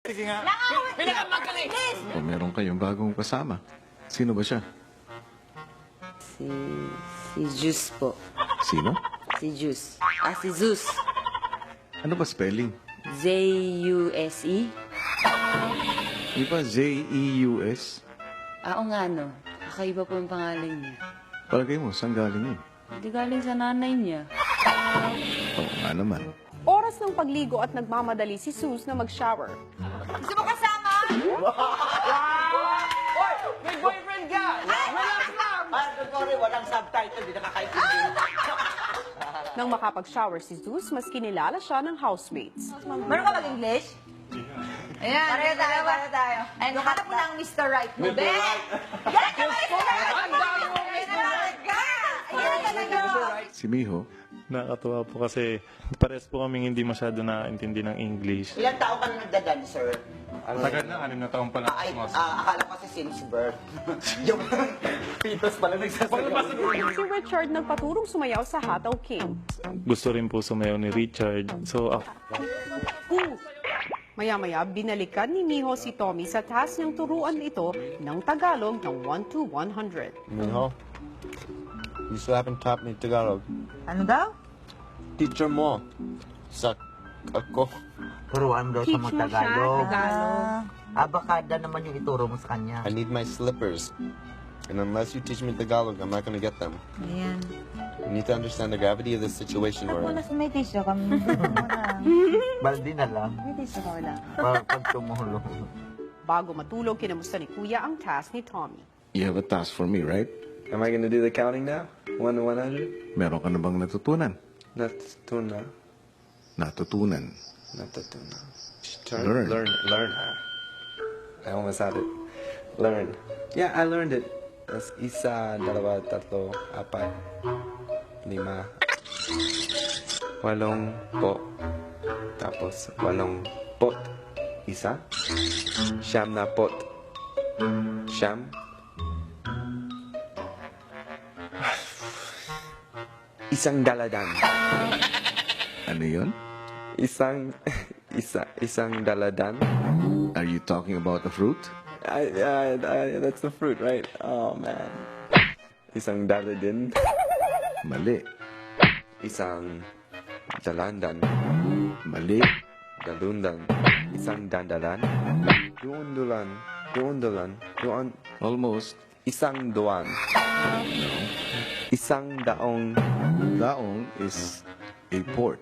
Sige nga. Pinakamagaling! O meron kayong bagong kasama. Sino ba siya? Si, si Juice po. Sino? Si Juice. Ah, si Zeus. Ano ba spelling? Z-U-S-E. Di ba Z-E-U-S? Ah, o nga no. Kakaiba po yung pangalan niya. Palagay mo, saan galing yun? Hindi galing sa nanay niya. Oo nga naman. Oras ng pagligo at nagmamadali si Sus na mag-shower. Gusto mo kasama? Hoy! May boyfriend ka! Relax lang! Ah, sorry, walang subtitle, di nakakaintindi. Nang makapag-shower si Zeus, mas kinilala siya ng housemates. Meron ka mag-English? Ayan, pareho tayo, pareho tayo. Ayan, hanap mo na ang Mr. Right mo, be. Yan ka, Mr. Right! Ang dami mong Ayan talaga! Ayan talaga! Si Miho, Nakakatuwa po kasi pares po kaming hindi masyado naintindi ng English. Ilang taon ka na nagdadancer? Tagal na, anim na taon pa lang. Ay, ah, akala ko kasi since birth. Yung fetus pala nagsasagot. Si Richard nagpaturong sumayaw sa Hataw King. Gusto rin po sumayaw ni Richard. So, ako, Maya-maya, binalikan ni Miho si Tommy sa task niyang turuan ito ng Tagalog ng 1 to 100. Miho, you still haven't taught me Tagalog. Ano daw? Teacher mo. Sa ako. Turuan daw sa Teach mga mo siya, Tagalog. Tagalog. Abakada naman yung ituro mo sa kanya. I need my slippers. And unless you teach me Tagalog, I'm not gonna get them. Ayan. You need to understand the gravity of this situation we're in. sa may tissue ka. May Baldi na lang. tissue ka wala. Para pag tumulong. Bago matulog, kinamusta ni Kuya ang task ni Tommy. you have a task for me, right? Am I gonna do the counting now? One to one hundred? Meron ka na bang natutunan? Natutunan. The tuna. Turn, Learn. Learn. Learn. I almost had it. Learn. Yeah, I learned it. That's isa, dalawa, tatlo, apat, lima, walong po. Tapos walong pot. Isa. Siyam na pot. Siyam. Isang daladan. Ano yun? Isang isa isang daladan. Are you talking about the fruit? I, I, I, that's the fruit, right? Oh man. Isang daladin. Mali. Isang dalandan. Mali. Dalundan. Isang dandalan. Duundulan. Duundulan. Duan. Almost. Isang duan. Isang daong. Daong is a port.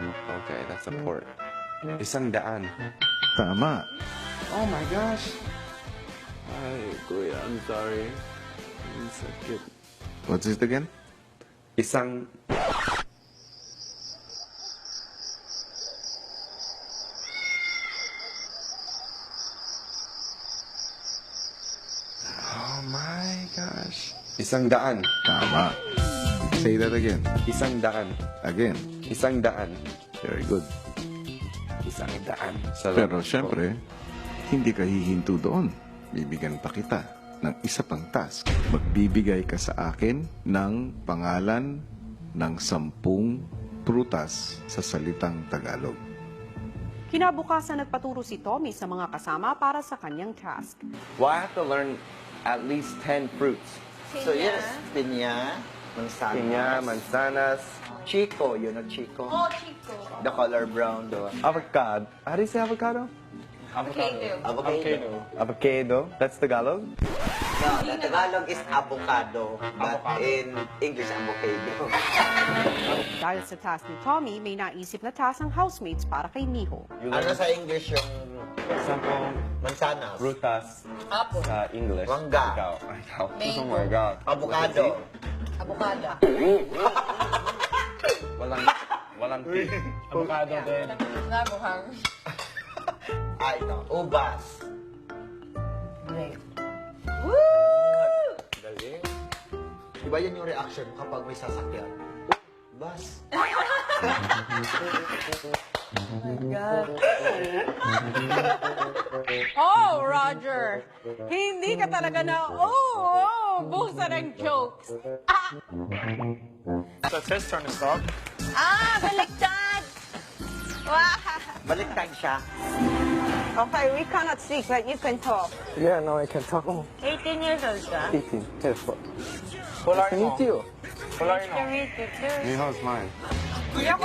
Okay, that's a port. Isang daan. Tama. Oh my gosh. Ay, kuya, I'm sorry. Ang sakit. What's it again? Isang gosh. Isang daan. Tama. Say that again. Isang daan. Again. Isang daan. Very good. Isang daan. Sa Pero syempre, hindi ka hihinto doon. Bibigyan pa kita ng isa pang task. Magbibigay ka sa akin ng pangalan ng sampung prutas sa salitang Tagalog. Kinabukasan nagpaturo si Tommy sa mga kasama para sa kanyang task. Well, I have to learn at least 10 fruits. So yes, pinya, mansanas. Piña, manzanas, Chico, yun ang Chico. Oh, Chico. The color brown, the avocado. How do you say avocado? Avocado. avocado. Avocado. That's Tagalog? No, the Tagalog is avocado, but in English, avocado. Dahil sa task ni Tommy, may naisip na task ang housemates para kay Miho. ano sa English yung Sampung mansanas? frutas Apple. sa English. Mangga. Ikaw. Ikaw. Mango. Oh my God. Avocado. Avocado. Walang, walang T. Avocado din. Mukhang. Ay, no. Ubas. Grape. Galing. Diba yan yung reaction kapag may sasakyan? Bus. Oh, Roger! Hindi ka talaga na, oh, oh, busa ng jokes. Ah! so it's his turn to stop. Ah, baliktad! Wow! Baliktad siya. Okay, we cannot speak, but you can talk. Yeah, no, I can talk. Oh, 18 years old ka? 18. Yes, what? Polar Nice to meet you. Nice to meet you too. Miho's mine. Yeah,